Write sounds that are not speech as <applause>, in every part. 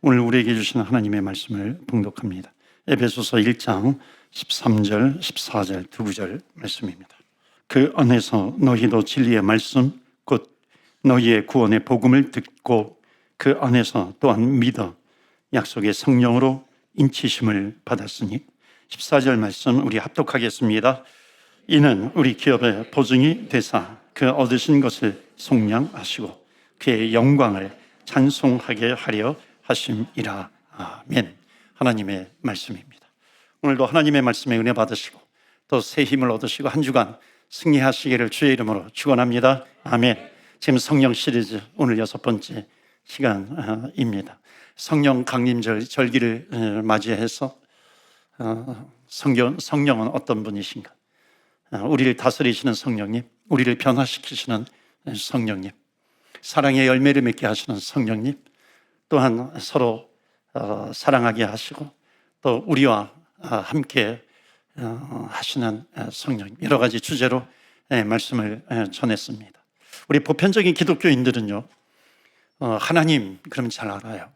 오늘 우리에게 주신 하나님의 말씀을 봉독합니다. 에베소서 1장 13절, 14절 두 구절 말씀입니다. 그 안에서 너희도 진리의 말씀 곧 너희의 구원의 복음을 듣고 그 안에서 또한 믿어 약속의 성령으로 인치심을 받았으니 14절 말씀 우리 합독하겠습니다. 이는 우리 기업의 보증이 되사 그 얻으신 것을 속량하시고 그의 영광을 찬송하게 하려 하심이라. 아멘. 하나님의 말씀입니다. 오늘도 하나님의 말씀에 은혜 받으시고 또 새 힘을 얻으시고 한 주간 승리하시기를 주의 이름으로 축원합니다. 아멘. 지금 성령 시리즈 오늘 여섯 번째 시간입니다. 성령 강림절 절기를 어, 맞이해서 어, 성령, 성령은 어떤 분이신가? 어, 우리를 다스리시는 성령님, 우리를 변화시키시는 성령님, 사랑의 열매를 맺게 하시는 성령님, 또한 서로 어, 사랑하게 하시고 또 우리와 어, 함께 어, 하시는 어, 성령 여러 가지 주제로 예, 말씀을 예, 전했습니다. 우리 보편적인 기독교인들은요 어, 하나님 그러면 잘 알아요.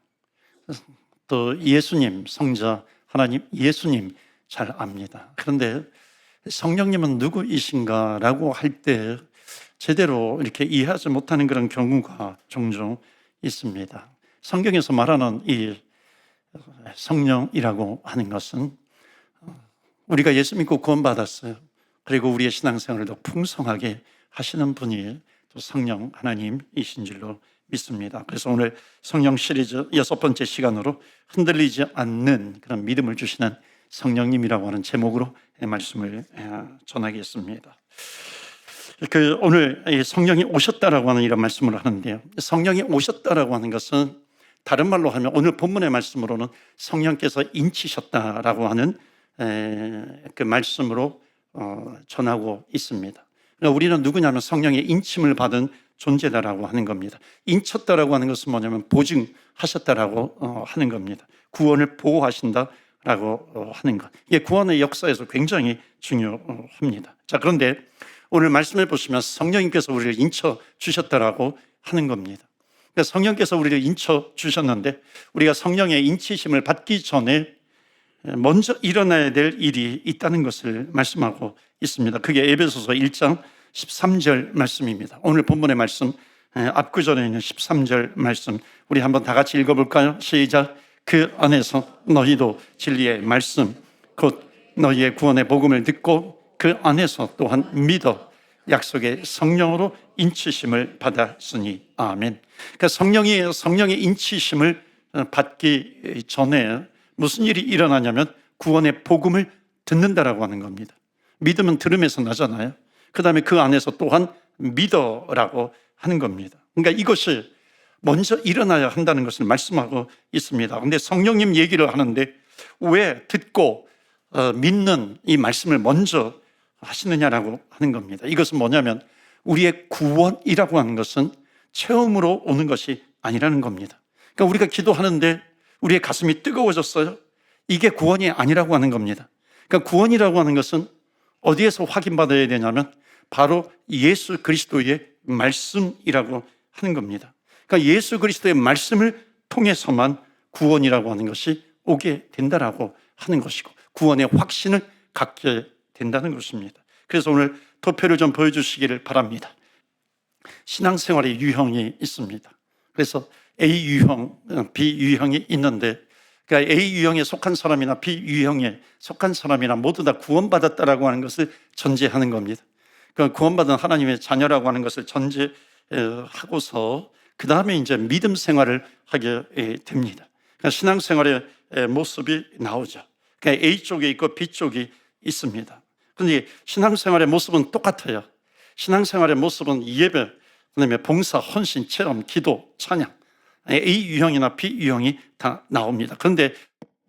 또 예수님 성자 하나님 예수님 잘 압니다. 그런데 성령님은 누구이신가라고 할 때 제대로 이렇게 이해하지 못하는 그런 경우가 종종 있습니다. 성경에서 말하는 이 성령이라고 하는 것은 우리가 예수 믿고 구원받았어요. 그리고 우리의 신앙생활을 더 풍성하게 하시는 분이 또 성령 하나님이신 줄로 믿습니다. 그래서 오늘 성령 시리즈 여섯 번째 시간으로 흔들리지 않는 그런 믿음을 주시는 성령님이라고 하는 제목으로 말씀을 전하겠습니다. 그 오늘 성령이 오셨다라고 하는 이런 말씀을 하는데요. 성령이 오셨다라고 하는 것은 다른 말로 하면 오늘 본문의 말씀으로는 성령께서 인치셨다라고 하는 그 말씀으로 어, 전하고 있습니다. 그러니까 우리는 누구냐면 성령의 인침을 받은 존재다라고 하는 겁니다. 인쳤다라고 하는 것은 뭐냐면 보증하셨다라고 어, 하는 겁니다. 구원을 보호하신다라고 어, 하는 것. 이게 구원의 역사에서 굉장히 중요합니다. 자, 그런데 오늘 말씀해 보시면 성령님께서 우리를 인쳐 주셨다라고 하는 겁니다. 그러니까 성령께서 우리를 인쳐 주셨는데 우리가 성령의 인치심을 받기 전에 먼저 일어나야 될 일이 있다는 것을 말씀하고 있습니다. 그게 에베소서 1장 13절 말씀입니다. 오늘 본문의 말씀 앞구절에 있는 13절 말씀 우리 한번 다 같이 읽어볼까요? 시작. 그 안에서 너희도 진리의 말씀 곧 너희의 구원의 복음을 듣고 그 안에서 또한 믿어 약속의 성령으로 인치심을 받았으니 아멘. 그러니까 성령이 성령의 인치심을 받기 전에 무슨 일이 일어나냐면 구원의 복음을 듣는다라고 하는 겁니다. 믿음은 들음에서 나잖아요. 그다음에 그 안에서 또한 믿어라고 하는 겁니다. 그러니까 이것이 먼저 일어나야 한다는 것을 말씀하고 있습니다. 근데 성령님 얘기를 하는데 왜 듣고 어, 믿는 이 말씀을 먼저 하시느냐라고 하는 겁니다. 이것은 뭐냐면 우리의 구원이라고 하는 것은 체험으로 오는 것이 아니라는 겁니다. 그러니까 우리가 기도하는데 우리의 가슴이 뜨거워졌어요. 이게 구원이 아니라고 하는 겁니다. 그러니까 구원이라고 하는 것은 어디에서 확인받아야 되냐면 바로 예수 그리스도의 말씀이라고 하는 겁니다. 그러니까 예수 그리스도의 말씀을 통해서만 구원이라고 하는 것이 오게 된다라고 하는 것이고 구원의 확신을 갖게 된다는 것입니다. 그래서 오늘 도표를 좀 보여주시기를 바랍니다. 신앙생활의 유형이 있습니다. 그래서 A 유형, B 유형이 있는데 그러니까 A 유형에 속한 사람이나 B 유형에 속한 사람이나 모두 다 구원받았다라고 하는 것을 전제하는 겁니다. 그 구원받은 하나님의 자녀라고 하는 것을 전제하고서 그 다음에 이제 믿음 생활을 하게 됩니다. 그러니까 신앙생활의 모습이 나오죠. 그러니까 A 쪽에 있고 B 쪽이 있습니다. 그런데 신앙생활의 모습은 똑같아요. 신앙생활의 모습은 예배, 그다음에 봉사, 헌신, 체험, 기도, 찬양. A 유형이나 B 유형이 다 나옵니다. 그런데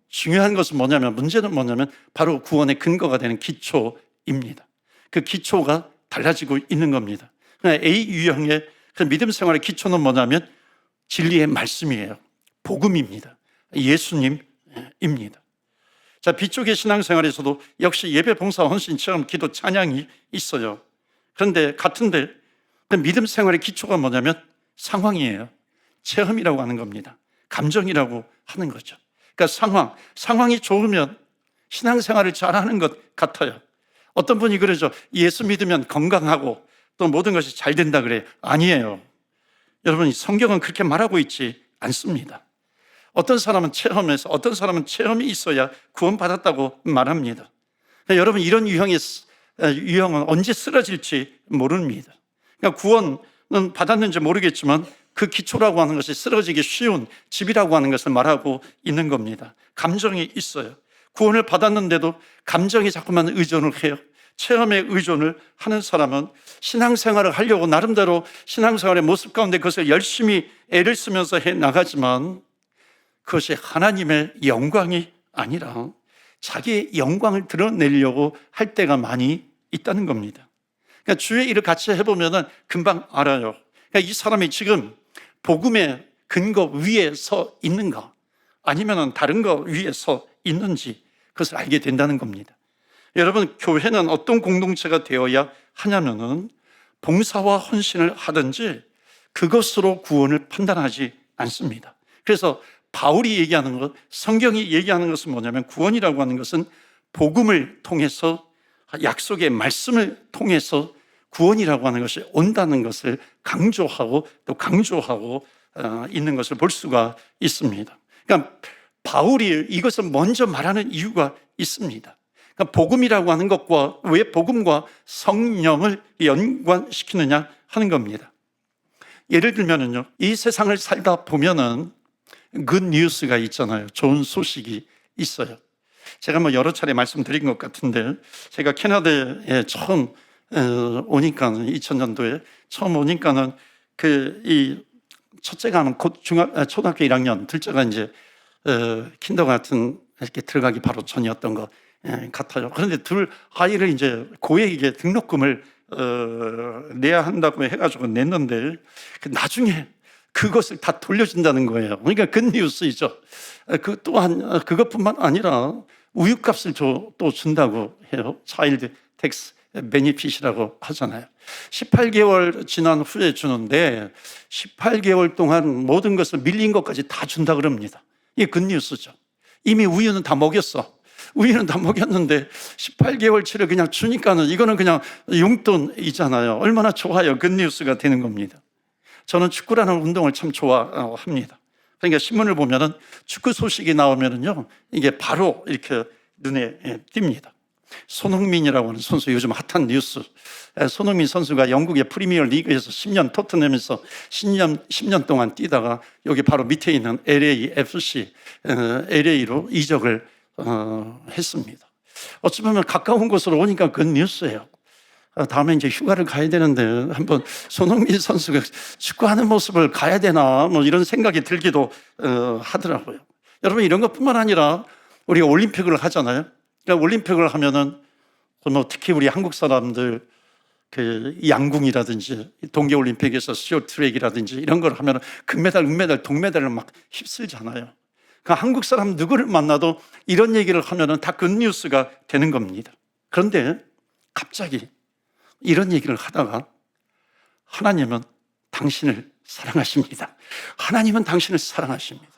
중요한 것은 뭐냐면 문제는 뭐냐면 바로 구원의 근거가 되는 기초입니다. 그 기초가 달라지고 있는 겁니다. A 유형의 그 믿음 생활의 기초는 뭐냐면 진리의 말씀이에요. 복음입니다. 예수님입니다. 자, B쪽의 신앙생활에서도 역시 예배, 봉사, 헌신, 체험, 기도, 찬양이 있어요. 그런데 같은데 그 믿음 생활의 기초가 뭐냐면 상황이에요. 체험이라고 하는 겁니다. 감정이라고 하는 거죠. 그러니까 상황, 상황이 좋으면 신앙생활을 잘하는 것 같아요. 어떤 분이 그러죠. 예수 믿으면 건강하고 또 모든 것이 잘 된다 그래. 아니에요. 여러분, 성경은 그렇게 말하고 있지 않습니다. 어떤 사람은 체험해서 어떤 사람은 체험이 있어야 구원받았다고 말합니다. 그러니까 여러분, 이런 유형의, 유형은 언제 쓰러질지 모릅니다. 그러니까 구원은 받았는지 모르겠지만 그 기초라고 하는 것이 쓰러지기 쉬운 집이라고 하는 것을 말하고 있는 겁니다. 감정이 있어요. 구원을 받았는데도 감정이 자꾸만 의존을 해요. 체험에 의존을 하는 사람은 신앙생활을 하려고 나름대로 신앙생활의 모습 가운데 그것을 열심히 애를 쓰면서 해 나가지만 그것이 하나님의 영광이 아니라 자기의 영광을 드러내려고 할 때가 많이 있다는 겁니다. 그러니까 주의 일을 같이 해보면은 금방 알아요. 그러니까 이 사람이 지금 복음의 근거 위에 서 있는가 아니면 다른 거 위에 서 있는지 그것을 알게 된다는 겁니다. 여러분, 교회는 어떤 공동체가 되어야 하냐면은 봉사와 헌신을 하든지 그것으로 구원을 판단하지 않습니다. 그래서 바울이 얘기하는 것, 성경이 얘기하는 것은 뭐냐면 구원이라고 하는 것은 복음을 통해서 약속의 말씀을 통해서 구원이라고 하는 것이 온다는 것을 강조하고 또 강조하고 어, 있는 것을 볼 수가 있습니다. 그러니까 바울이 이것을 먼저 말하는 이유가 있습니다. 그러니까 복음이라고 하는 것과 왜 복음과 성령을 연관시키느냐 하는 겁니다. 예를 들면은요, 이 세상을 살다 보면은 굿 뉴스가 있잖아요. 좋은 소식이 있어요. 제가 뭐 여러 차례 말씀드린 것 같은데, 제가 캐나다에 처음 어, 오니까는 2000년도에 처음 오니까는 그 이 첫째가 곧 중학 아, 초등학교 1학년, 둘째가 이제 어, 킨더 같은 이렇게 들어가기 바로 전이었던 것 예, 같아요. 그런데 둘 아이를 이제 고액의 등록금을 어, 내야 한다고 해가지고 냈는데 그 나중에 그것을 다 돌려준다는 거예요. 그러니까 그 뉴스이죠. 그 또한 그것뿐만 아니라 우유값을 줘, 또 준다고 해요. 차일드 텍스 베니핏이라고 하잖아요. 18개월 지난 후에 주는데 18개월 동안 모든 것을 밀린 것까지 다 준다 그럽니다. 이게 굿뉴스죠. 이미 우유는 다 먹였어. 우유는 다 먹였는데 18개월치를 그냥 주니까는 이거는 그냥 용돈이잖아요. 얼마나 좋아요. 굿뉴스가 되는 겁니다. 저는 축구라는 운동을 참 좋아합니다. 그러니까 신문을 보면은 축구 소식이 나오면은요, 이게 바로 이렇게 눈에 띕니다. 손흥민이라고 하는 선수 요즘 핫한 뉴스. 손흥민 선수가 영국의 프리미어 리그에서 10년 토트넘에서 10년 10년 동안 뛰다가 여기 바로 밑에 있는 LAFC LA로 이적을 어, 했습니다. 어찌 보면 가까운 곳으로 오니까 그 뉴스예요. 다음에 이제 휴가를 가야 되는데 한번 손흥민 선수가 축구하는 모습을 가야 되나 뭐 이런 생각이 들기도 어, 하더라고요. 여러분 이런 것뿐만 아니라 우리 올림픽을 하잖아요. 그러니까 올림픽을 하면은 뭐 특히 우리 한국 사람들 그 양궁이라든지 동계 올림픽에서 쇼트랙이라든지 이런 걸 하면 금메달, 은메달, 동메달을 막 휩쓸잖아요. 그 한국 사람 누구를 만나도 이런 얘기를 하면은 다 굿뉴스가 되는 겁니다. 그런데 갑자기 이런 얘기를 하다가 하나님은 당신을 사랑하십니다. 하나님은 당신을 사랑하십니다.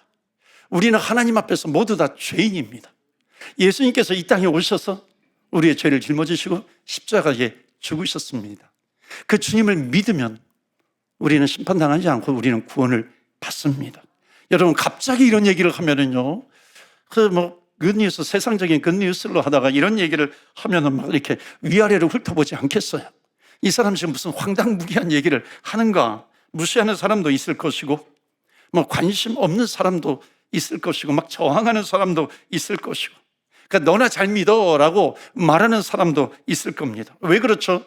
우리는 하나님 앞에서 모두 다 죄인입니다. 예수님께서 이 땅에 오셔서 우리의 죄를 짊어지시고 십자가에 죽으셨습니다. 그 주님을 믿으면 우리는 심판당하지 않고 우리는 구원을 받습니다. 여러분 갑자기 이런 얘기를 하면은요, 그 뭐 굿뉴스 세상적인 굿뉴스로 하다가 이런 얘기를 하면은 막 이렇게 위아래로 훑어보지 않겠어요. 이 사람 지금 무슨 황당무계한 얘기를 하는가 무시하는 사람도 있을 것이고 뭐 관심 없는 사람도 있을 것이고 막 저항하는 사람도 있을 것이고 그러니까 너나 잘 믿어라고 말하는 사람도 있을 겁니다. 왜 그렇죠?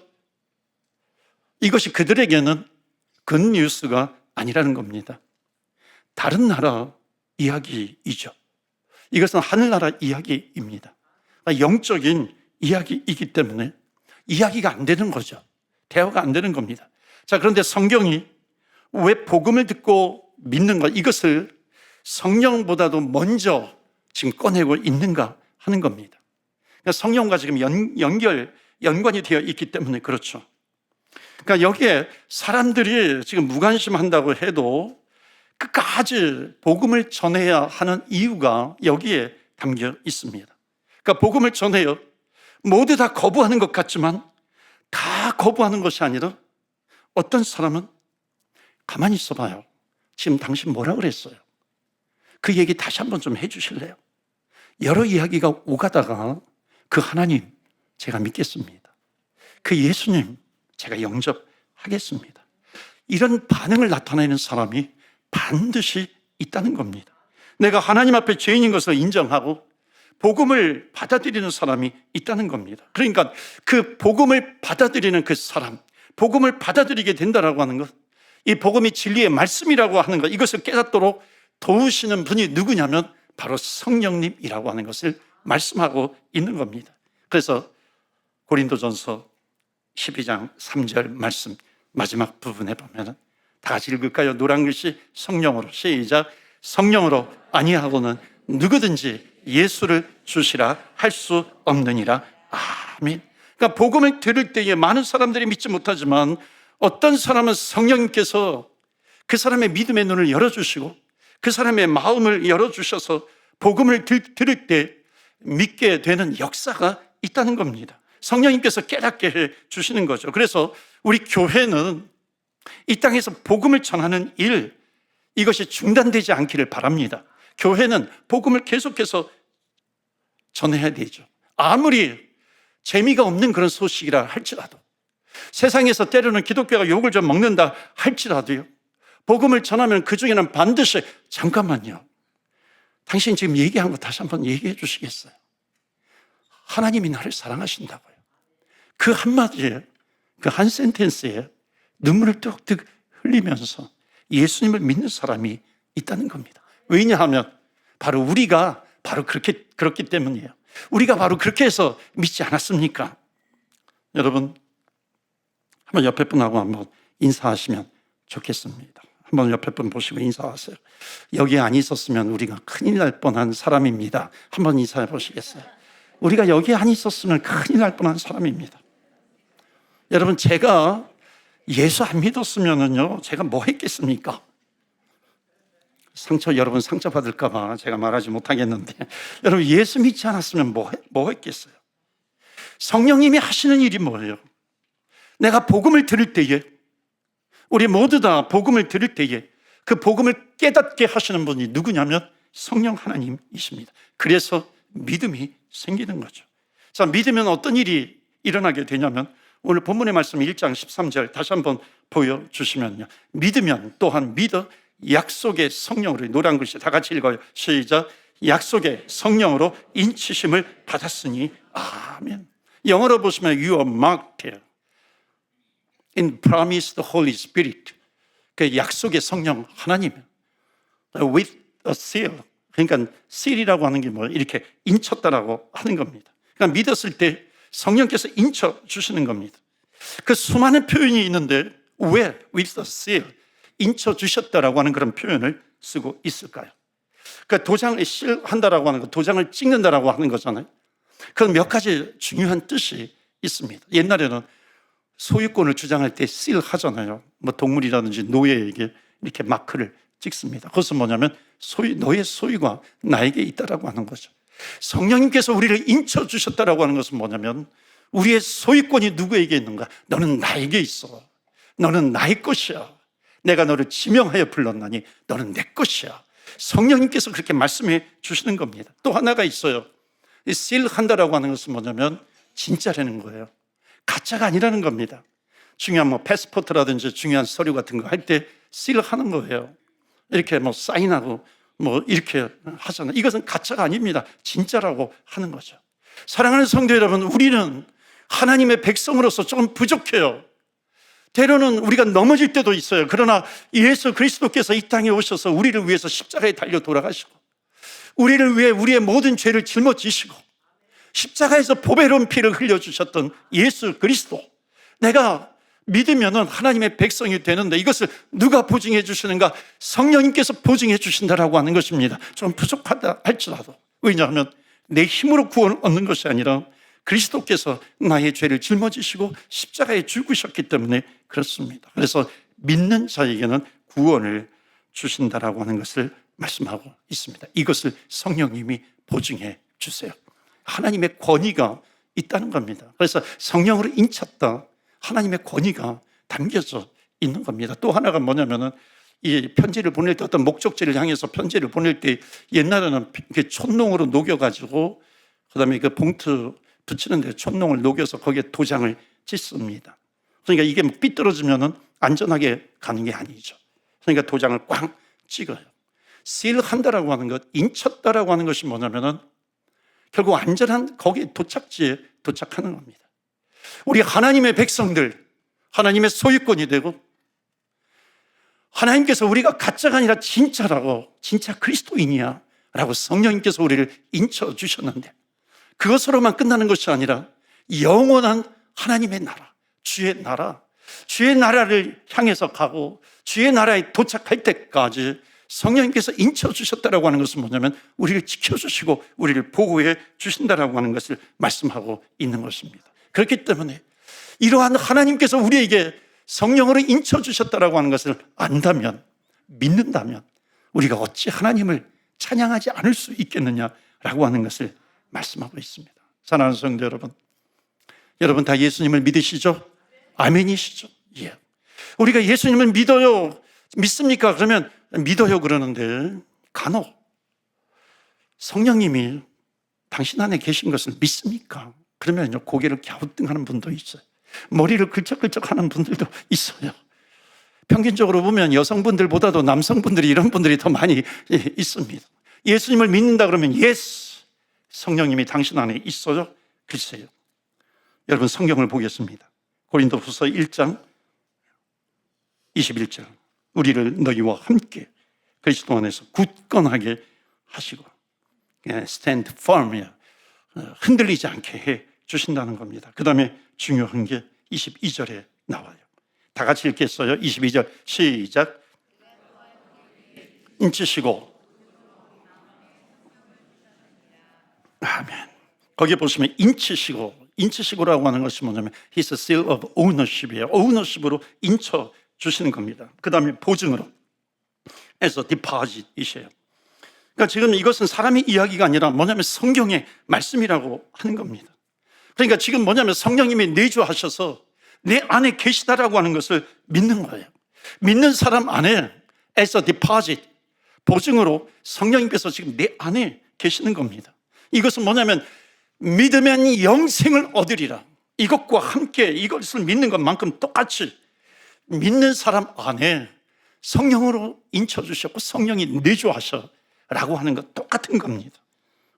이것이 그들에게는 굿뉴스가 아니라는 겁니다. 다른 나라 이야기이죠. 이것은 하늘나라 이야기입니다. 영적인 이야기이기 때문에 이야기가 안 되는 거죠. 대화가 안 되는 겁니다. 자, 그런데 성경이 왜 복음을 듣고 믿는 것, 이것을 성령보다도 먼저 지금 꺼내고 있는가 하는 겁니다. 그러니까 성령과 지금 연, 연결, 연관이 되어 있기 때문에 그렇죠. 그러니까 여기에 사람들이 지금 무관심한다고 해도 끝까지 복음을 전해야 하는 이유가 여기에 담겨 있습니다. 그러니까 복음을 전해요. 모두 다 거부하는 것 같지만 다 거부하는 것이 아니라 어떤 사람은 가만히 있어봐요. 지금 당신 뭐라 그랬어요? 그 얘기 다시 한번 좀 해주실래요? 여러 이야기가 오가다가 그 하나님 제가 믿겠습니다. 그 예수님 제가 영접하겠습니다. 이런 반응을 나타내는 사람이 반드시 있다는 겁니다. 내가 하나님 앞에 죄인인 것을 인정하고 복음을 받아들이는 사람이 있다는 겁니다. 그러니까 그 복음을 받아들이는 그 사람, 복음을 받아들이게 된다라고 하는 것, 이 복음이 진리의 말씀이라고 하는 것, 이것을 깨닫도록 도우시는 분이 누구냐면 바로 성령님이라고 하는 것을 말씀하고 있는 겁니다. 그래서 고린도전서 12장 3절 말씀 마지막 부분에 보면은 다 같이 읽을까요? 노란 글씨 성령으로 시작 성령으로 아니하고는 누구든지 예수를 주시라 할 수 없느니라 아멘. 그러니까 복음을 들을 때에 많은 사람들이 믿지 못하지만 어떤 사람은 성령님께서 그 사람의 믿음의 눈을 열어주시고 그 사람의 마음을 열어주셔서 복음을 들, 들을 때 믿게 되는 역사가 있다는 겁니다. 성령님께서 깨닫게 해 주시는 거죠. 그래서 우리 교회는 이 땅에서 복음을 전하는 일, 이것이 중단되지 않기를 바랍니다. 교회는 복음을 계속해서 전해야 되죠. 아무리 재미가 없는 그런 소식이라 할지라도 세상에서 때로는 기독교가 욕을 좀 먹는다 할지라도요. 복음을 전하면 그 중에는 반드시 잠깐만요. 당신 지금 얘기한 거 다시 한번 얘기해 주시겠어요? 하나님이 나를 사랑하신다고요. 그 한마디에, 그 한 센텐스에 눈물을 뚝뚝 흘리면서 예수님을 믿는 사람이 있다는 겁니다. 왜냐하면 바로 우리가 바로 그렇게, 그렇기 때문이에요. 우리가 바로 그렇게 해서 믿지 않았습니까? 여러분, 한번 옆에 분하고 한번 인사하시면 좋겠습니다. 한번 옆에 분 보시고 인사하세요. 여기 안 있었으면 우리가 큰일 날 뻔한 사람입니다. 한번 인사해 보시겠어요? 우리가 여기 안 있었으면 큰일 날 뻔한 사람입니다. 여러분, 제가 예수 안 믿었으면은요, 제가 뭐 했겠습니까? 상처, 여러분 상처 받을까봐 제가 말하지 못하겠는데, <laughs> 여러분, 예수 믿지 않았으면 뭐, 했- 뭐 했겠어요? 성령님이 하시는 일이 뭐예요? 내가 복음을 들을 때에, 우리 모두 다 복음을 들을 때에, 그 복음을 깨닫게 하시는 분이 누구냐면 성령 하나님이십니다. 그래서 믿음이 생기는 거죠. 자, 믿으면 어떤 일이 일어나게 되냐면 오늘 본문의 말씀 1장 13절 다시 한번 보여주시면요. 믿으면 또한 믿어 약속의 성령으로 노란 글씨 다 같이 읽어요. 시작. 약속의 성령으로 인치심을 받았으니 아멘. 영어로 보시면 you are marked in promised Holy Spirit. 그 약속의 성령 하나님 with a seal. 그러니까 seal이라고 하는 게 뭐 이렇게 인쳤다라고 하는 겁니다. 그러니까 믿었을 때 성령께서 인쳐 주시는 겁니다. 그 수많은 표현이 있는데 왜 with a seal 인쳐 주셨다라고 하는 그런 표현을 쓰고 있을까요? 그 도장을 실한다라고 하는 거, 도장을 찍는다라고 하는 거잖아요. 그건 몇 가지 중요한 뜻이 있습니다. 옛날에는 소유권을 주장할 때 seal 하잖아요. 뭐 동물이라든지 노예에게 이렇게 마크를 찍습니다. 그것은 뭐냐면 소유, 너의 소유가 나에게 있다라고 하는 거죠. 성령님께서 우리를 인쳐 주셨다라고 하는 것은 뭐냐면 우리의 소유권이 누구에게 있는가? 너는 나에게 있어. 너는 나의 것이야. 내가 너를 지명하여 불렀나니 너는 내 것이야. 성령님께서 그렇게 말씀해 주시는 겁니다. 또 하나가 있어요. 이 seal 한다라고 하는 것은 뭐냐면 진짜라는 거예요. 가짜가 아니라는 겁니다. 중요한 뭐 패스포트라든지 중요한 서류 같은 거 할때 seal 하는 거예요. 이렇게 뭐 사인하고 뭐 이렇게 하잖아요. 이것은 가짜가 아닙니다. 진짜라고 하는 거죠. 사랑하는 성도 여러분, 우리는 하나님의 백성으로서 조금 부족해요. 때로는 우리가 넘어질 때도 있어요. 그러나 예수 그리스도께서 이 땅에 오셔서 우리를 위해서 십자가에 달려 돌아가시고 우리를 위해 우리의 모든 죄를 짊어지시고 십자가에서 보배로운 피를 흘려주셨던 예수 그리스도 내가 믿으면 하나님의 백성이 되는데 이것을 누가 보증해 주시는가? 성령님께서 보증해 주신다라고 하는 것입니다. 좀 부족하다 할지라도. 왜냐하면 내 힘으로 구원을 얻는 것이 아니라 그리스도께서 나의 죄를 짊어지시고 십자가에 죽으셨기 때문에 그렇습니다. 그래서 믿는 자에게는 구원을 주신다라고 하는 것을 말씀하고 있습니다. 이것을 성령님이 보증해 주세요. 하나님의 권위가 있다는 겁니다. 그래서 성령으로 인쳤다. 하나님의 권위가 담겨져 있는 겁니다. 또 하나가 뭐냐면은 이 편지를 보낼 때 어떤 목적지를 향해서 편지를 보낼 때 옛날에는 이렇게 촛농으로 녹여가지고 그다음에 그 봉투 붙이는데 촛농을 녹여서 거기에 도장을 찍습니다. 그러니까 이게 삐뚤어지면은 안전하게 가는 게 아니죠. 그러니까 도장을 꽝 찍어요. 실한다라고 하는 것, 인쳤다라고 하는 것이 뭐냐면은 결국 안전한 거기 도착지에 도착하는 겁니다. 우리 하나님의 백성들, 하나님의 소유권이 되고 하나님께서 우리가 가짜가 아니라 진짜라고 진짜 그리스도인이야 라고 성령님께서 우리를 인쳐 주셨는데 그것으로만 끝나는 것이 아니라 영원한 하나님의 나라, 주의 나라, 주의 나라를 향해서 가고 주의 나라에 도착할 때까지 성령님께서 인쳐 주셨다라고 하는 것은 뭐냐면 우리를 지켜 주시고 우리를 보호해 주신다라고 하는 것을 말씀하고 있는 것입니다. 그렇기 때문에 이러한 하나님께서 우리에게 성령으로 인쳐 주셨다라고 하는 것을 안다면 믿는다면 우리가 어찌 하나님을 찬양하지 않을 수 있겠느냐라고 하는 것을 말씀하고 있습니다. 사랑하는 성도 여러분, 여러분 다 예수님을 믿으시죠? 아멘이시죠? 예. 우리가 예수님을 믿어요. 믿습니까? 그러면 믿어요 그러는데 간혹 성령님이 당신 안에 계신 것을 믿습니까? 그러면 고개를 갸우뚱하는 분도 있어요. 머리를 긁적긁적하는 분들도 있어요. 평균적으로 보면 여성분들보다도 남성분들이 이런 분들이 더 많이 있습니다. 예수님을 믿는다 그러면 예스 성령님이 당신 안에 있어요. 글쎄요. 여러분 성경을 보겠습니다. 고린도후서 1장 21절. 우리를 너희와 함께 그리스도 안에서 굳건하게 하시고 예, stand firm 흔들리지 않게 해 주신다는 겁니다. 그 다음에 중요한 게 22절에 나와요. 다 같이 읽겠어요. 22절 시작. 인치시고 아멘. 거기 보시면 인치시고 인치시고라고 하는 것이 뭐냐면 He's a seal of ownership이에요. ownership으로 인쳐 주시는 겁니다. 그 다음에 보증으로 해서 deposit이세요. 그러니까 지금 이것은 사람의 이야기가 아니라 뭐냐면 성경의 말씀이라고 하는 겁니다. 그러니까 지금 뭐냐면 성령님이 내주하셔서 내 안에 계시다라고 하는 것을 믿는 거예요. 믿는 사람 안에 as a deposit 보증으로 성령님께서 지금 내 안에 계시는 겁니다. 이것은 뭐냐면 믿으면 영생을 얻으리라. 이것과 함께 이것을 믿는 것만큼 똑같이 믿는 사람 안에 성령으로 인쳐주셨고 성령이 내주하셔 라고 하는 것 똑같은 겁니다.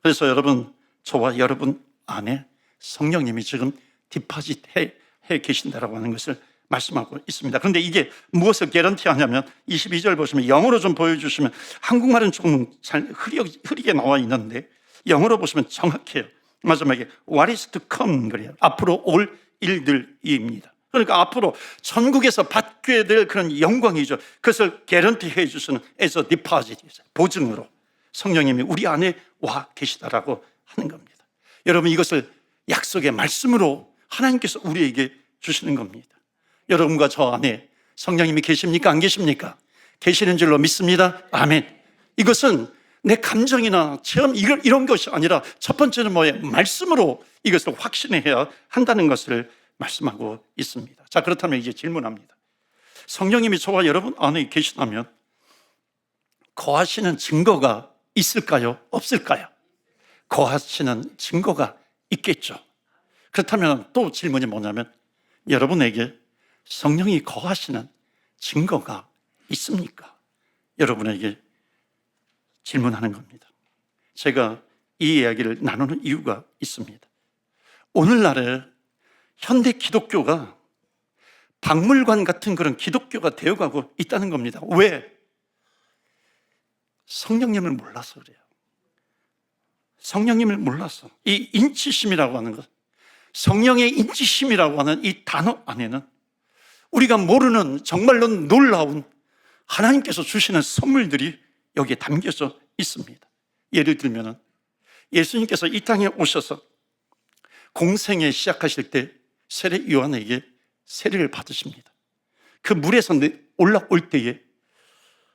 그래서 여러분, 저와 여러분 안에 성령님이 지금 디파짓 해, 해 계신다라고 하는 것을 말씀하고 있습니다. 그런데 이게 무엇을 개런티 하냐면 22절 보시면 영어로 좀 보여주시면 한국말은 조금 잘 흐리게, 흐리게 나와 있는데 영어로 보시면 정확해요. 마지막에 what is to come 그래요. 앞으로 올 일들입니다. 그러니까 앞으로 전국에서 받게 될 그런 영광이죠. 그것을 개런티 해 주시는 as a deposit 보증으로 성령님이 우리 안에 와 계시다라고 하는 겁니다. 여러분 이것을 약속의 말씀으로 하나님께서 우리에게 주시는 겁니다. 여러분과 저 안에 성령님이 계십니까? 안 계십니까? 계시는 줄로 믿습니다. 아멘. 이것은 내 감정이나 체험 이런, 이런 것이 아니라 첫 번째는 뭐예요? 말씀으로 이것을 확신해야 한다는 것을 말씀하고 있습니다. 자, 그렇다면 이제 질문합니다. 성령님이 저와 여러분 안에 계시다면 거하시는 증거가 있을까요? 없을까요? 거하시는 증거가 있겠죠. 그렇다면 또 질문이 뭐냐면 여러분에게 성령이 거하시는 증거가 있습니까? 여러분에게 질문하는 겁니다. 제가 이 이야기를 나누는 이유가 있습니다. 오늘날에 현대 기독교가 박물관 같은 그런 기독교가 되어가고 있다는 겁니다. 왜? 성령님을 몰라서 그래요. 성령님을 몰라서. 이 인치심이라고 하는 것, 성령의 인치심이라고 하는 이 단어 안에는 우리가 모르는 정말로 놀라운 하나님께서 주시는 선물들이 여기에 담겨져 있습니다. 예를 들면 예수님께서 이 땅에 오셔서 공생에 시작하실 때 세례 요한에게 세례를 받으십니다. 그 물에서 올라올 때에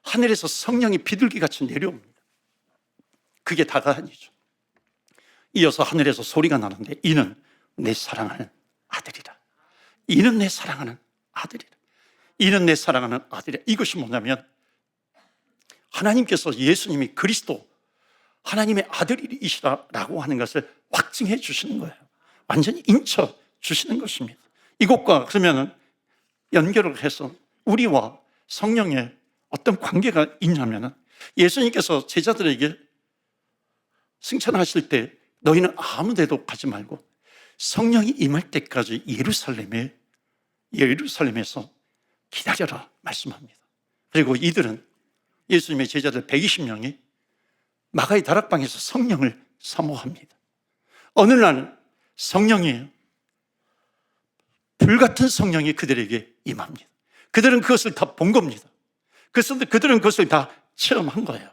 하늘에서 성령이 비둘기 같이 내려옵니다. 그게 다가 아니죠. 이어서 하늘에서 소리가 나는데 이는 내 사랑하는 아들이라. 이는 내 사랑하는 아들이라. 이는 내 사랑하는 아들이라. 이것이 뭐냐면 하나님께서 예수님이 그리스도 하나님의 아들이시라라고 하는 것을 확증해 주시는 거예요. 완전히 인쳐 주시는 것입니다. 이것과 그러면은 연결을 해서 우리와 성령의 어떤 관계가 있냐면은 예수님께서 제자들에게 승천하실 때 너희는 아무 데도 가지 말고 성령이 임할 때까지 예루살렘에 예루살렘에서 기다려라 말씀합니다. 그리고 이들은 예수님의 제자들 120명이 마가의 다락방에서 성령을 사모합니다. 어느 날 성령이 불같은 성령이 그들에게 임합니다. 그들은 그것을 다 본 겁니다. 그들은 그것을 다 체험한 거예요.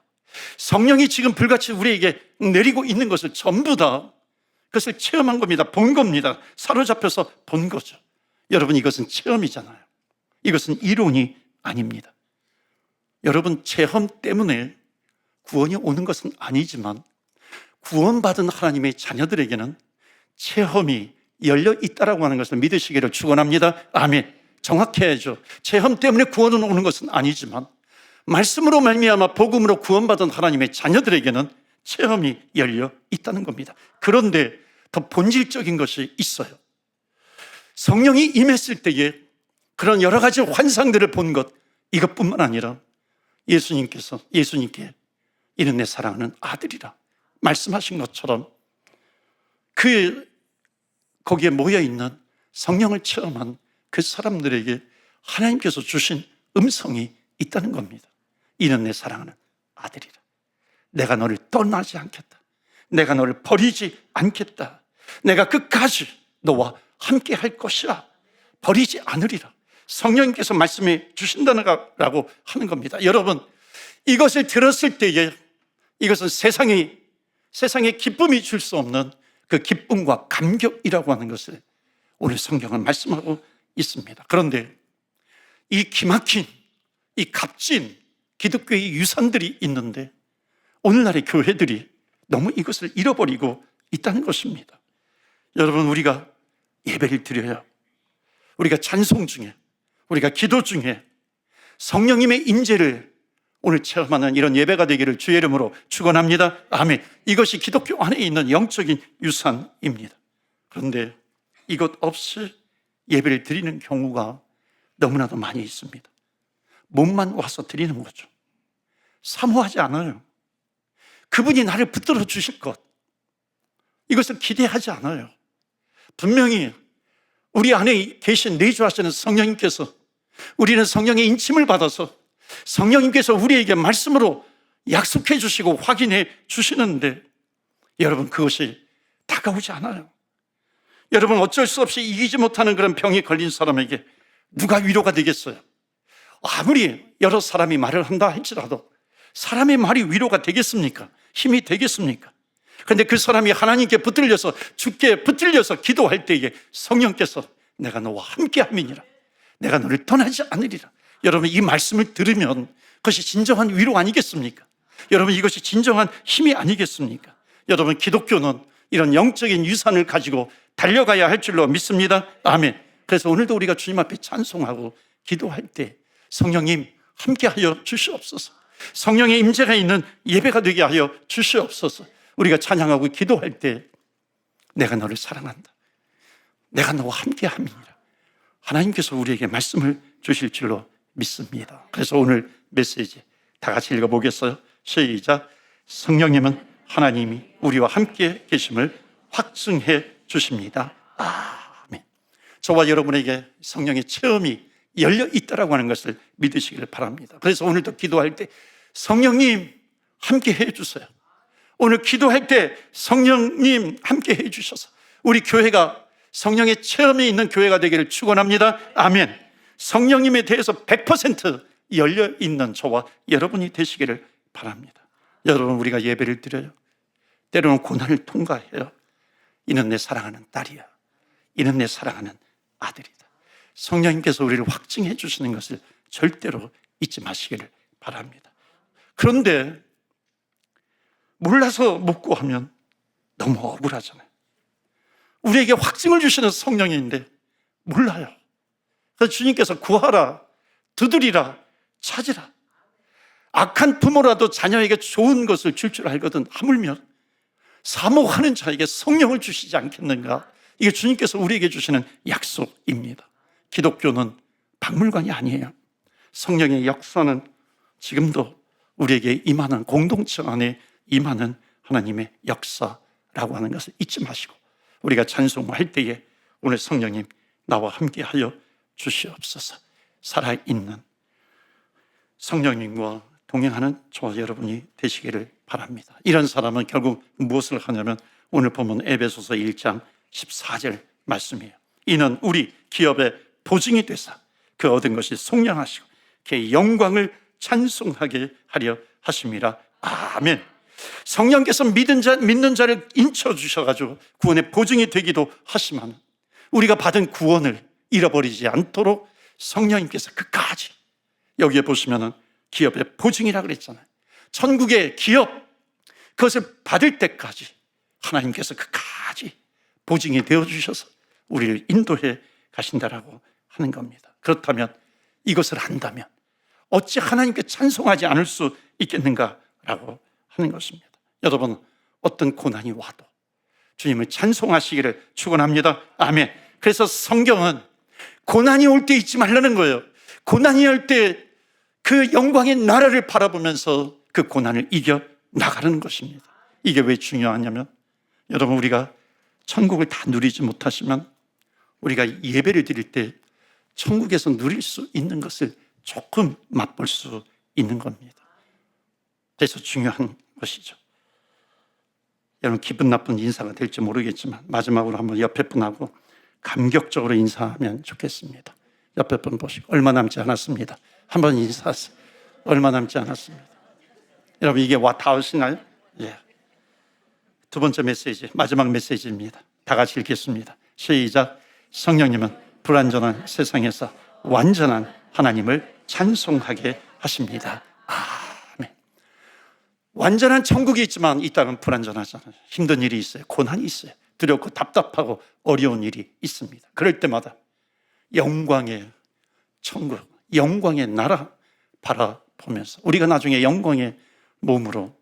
성령이 지금 불같이 우리에게 내리고 있는 것을 전부 다 그것을 체험한 겁니다. 본 겁니다. 사로잡혀서 본 거죠. 여러분 이것은 체험이잖아요. 이것은 이론이 아닙니다. 여러분 체험 때문에 구원이 오는 것은 아니지만 구원받은 하나님의 자녀들에게는 체험이 열려 있다라고 하는 것을 믿으시기를 축원합니다. 아멘. 정확해야죠. 체험 때문에 구원은 오는 것은 아니지만 말씀으로 말미암아 복음으로 구원받은 하나님의 자녀들에게는 체험이 열려 있다는 겁니다. 그런데 더 본질적인 것이 있어요. 성령이 임했을 때에 그런 여러 가지 환상들을 본 것 이것뿐만 아니라 예수님께서 예수님께 이는 내 사랑하는 아들이라 말씀하신 것처럼 그 거기에 모여 있는 성령을 체험한 그 사람들에게 하나님께서 주신 음성이 있다는 겁니다. 이는 내 사랑하는 아들이라. 내가 너를 떠나지 않겠다. 내가 너를 버리지 않겠다. 내가 끝까지 너와 함께 할 것이라. 버리지 않으리라. 성령님께서 말씀해 주신다라고 하는 겁니다. 여러분, 이것을 들었을 때에 이것은 세상이, 세상에 기쁨이 줄 수 없는 그 기쁨과 감격이라고 하는 것을 오늘 성경은 말씀하고 있습니다. 그런데 이 기막힌, 이 값진 기독교의 유산들이 있는데 오늘날의 교회들이 너무 이것을 잃어버리고 있다는 것입니다. 여러분, 우리가 예배를 드려요. 우리가 찬송 중에, 우리가 기도 중에 성령님의 임재를 오늘 체험하는 이런 예배가 되기를 주의 이름으로 축원합니다. 아멘. 이것이 기독교 안에 있는 영적인 유산입니다. 그런데 이것 없이 예배를 드리는 경우가 너무나도 많이 있습니다. 몸만 와서 드리는 거죠. 사모하지 않아요. 그분이 나를 붙들어 주실 것. 이것을 기대하지 않아요. 분명히 우리 안에 계신 내주하시는 성령님께서 우리는 성령의 인침을 받아서 성령님께서 우리에게 말씀으로 약속해 주시고 확인해 주시는데 여러분 그것이 다가오지 않아요. 여러분 어쩔 수 없이 이기지 못하는 그런 병이 걸린 사람에게 누가 위로가 되겠어요? 아무리 여러 사람이 말을 한다 할지라도 사람의 말이 위로가 되겠습니까? 힘이 되겠습니까? 근데 그 사람이 하나님께 붙들려서 주께 붙들려서 기도할 때에 성령께서 내가 너와 함께 함이니라. 내가 너를 떠나지 않으리라. 여러분 이 말씀을 들으면 그것이 진정한 위로 아니겠습니까? 여러분 이것이 진정한 힘이 아니겠습니까? 여러분 기독교는 이런 영적인 유산을 가지고 달려가야 할 줄로 믿습니다. 아멘. 그래서 오늘도 우리가 주님 앞에 찬송하고 기도할 때 성령님 함께하여 주시옵소서. 성령의 임재가 있는 예배가 되게 하여 주시옵소서. 우리가 찬양하고 기도할 때 내가 너를 사랑한다. 내가 너와 함께 함이니라. 하나님께서 우리에게 말씀을 주실 줄로 믿습니다. 그래서 오늘 메시지 다 같이 읽어보겠어요. 시작. 성령님은 하나님이 우리와 함께 계심을 확증해 주십니다. 아멘. 저와 여러분에게 성령의 체험이 열려 있다라고 하는 것을 믿으시기를 바랍니다. 그래서 오늘도 기도할 때 성령님 함께 해 주세요. 오늘 기도할 때 성령님 함께 해 주셔서 우리 교회가 성령의 체험이 있는 교회가 되기를 축원합니다. 아멘. 성령님에 대해서 100% 열려 있는 저와 여러분이 되시기를 바랍니다. 여러분 우리가 예배를 드려요. 때로는 고난을 통과해요. 이는 내 사랑하는 딸이야. 이는 내 사랑하는 아들이다. 성령님께서 우리를 확증해 주시는 것을 절대로 잊지 마시기를 바랍니다. 그런데 몰라서 묻고 하면 너무 억울하잖아요. 우리에게 확증을 주시는 성령인데 몰라요. 그래서 주님께서 구하라, 두드리라, 찾으라. 악한 부모라도 자녀에게 좋은 것을 줄줄 알거든 하물며 사모하는 자에게 성령을 주시지 않겠는가? 이게 주님께서 우리에게 주시는 약속입니다. 기독교는 박물관이 아니에요. 성령의 역사는 지금도 우리에게 임하는 공동체 안에 임하는 하나님의 역사라고 하는 것을 잊지 마시고 우리가 찬송할 때에 오늘 성령님 나와 함께 하여 주시옵소서 살아있는 성령님과 동행하는 저와 여러분이 되시기를 바랍니다. 이런 사람은 결국 무엇을 하냐면 오늘 보면 에베소서 1장 14절 말씀이에요. 이는 우리 기업의 보증이 되사 그 얻은 것이 속량하시고 그의 영광을 찬송하게 하려 하심이라. 아멘. 성령께서 믿은 자, 믿는 자를 인쳐 주셔가지고 구원의 보증이 되기도 하시만 우리가 받은 구원을 잃어버리지 않도록 성령님께서 끝까지 여기에 보시면은 기업의 보증이라 그랬잖아요. 천국의 기업 그것을 받을 때까지 하나님께서 끝까지 보증이 되어 주셔서 우리를 인도해 가신다라고 하는 겁니다. 그렇다면 이것을 한다면 어찌 하나님께 찬송하지 않을 수 있겠는가라고 하는 것입니다. 여러분 어떤 고난이 와도 주님을 찬송하시기를 축원합니다. 아멘. 그래서 성경은 고난이 올 때 잊지 말라는 거예요. 고난이 올 때 그 영광의 나라를 바라보면서 그 고난을 이겨 나가는 것입니다. 이게 왜 중요하냐면 여러분 우리가 천국을 다 누리지 못하시면 우리가 예배를 드릴 때 천국에서 누릴 수 있는 것을 조금 맛볼 수 있는 겁니다. 그래서 중요한 것이죠. 여러분 기분 나쁜 인사가 될지 모르겠지만 마지막으로 한번 옆에 분하고 감격적으로 인사하면 좋겠습니다. 옆에 분 보시고 얼마 남지 않았습니다. 한번 인사하세요. 얼마 남지 않았습니다. 여러분 이게 와 닿으시나요? 예. 두 번째 메시지 마지막 메시지입니다. 다 같이 읽겠습니다. 시작. 성령님은 불완전한 세상에서 완전한 하나님을 찬송하게 하십니다. 아멘. 완전한 천국이 있지만 이 땅은 불완전하잖아요. 힘든 일이 있어요. 고난이 있어요. 두렵고 답답하고 어려운 일이 있습니다. 그럴 때마다 영광의 천국, 영광의 나라 바라보면서 우리가 나중에 영광의 몸으로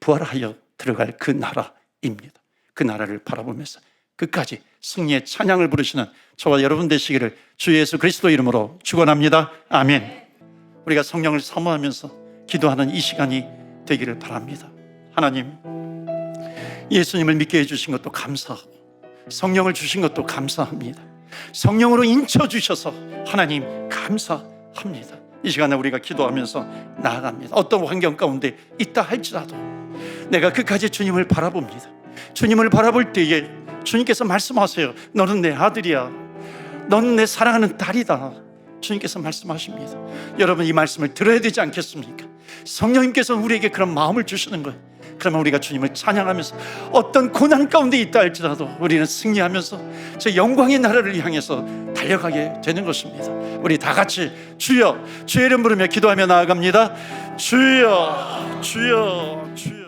부활하여 들어갈 그 나라입니다. 그 나라를 바라보면서 끝까지 승리의 찬양을 부르시는 저와 여러분 되시기를 주 예수 그리스도 이름으로 축원합니다. 아멘. 우리가 성령을 사모하면서 기도하는 이 시간이 되기를 바랍니다. 하나님, 예수님을 믿게 해주신 것도 감사하고 성령을 주신 것도 감사합니다. 성령으로 인쳐 주셔서 하나님 감사합니다. 이 시간에 우리가 기도하면서 나아갑니다. 어떤 환경 가운데 있다 할지라도 내가 끝까지 주님을 바라봅니다. 주님을 바라볼 때에 주님께서 말씀하세요. 너는 내 아들이야. 너는 내 사랑하는 딸이다. 주님께서 말씀하십니다. 여러분 이 말씀을 들어야 되지 않겠습니까? 성령님께서 우리에게 그런 마음을 주시는 거예요. 그러면 우리가 주님을 찬양하면서 어떤 고난 가운데 있다 할지라도 우리는 승리하면서 저 영광의 나라를 향해서 달려가게 되는 것입니다. 우리 다 같이 주여 주의 이름 부르며 기도하며 나아갑니다. 주여 주여 주여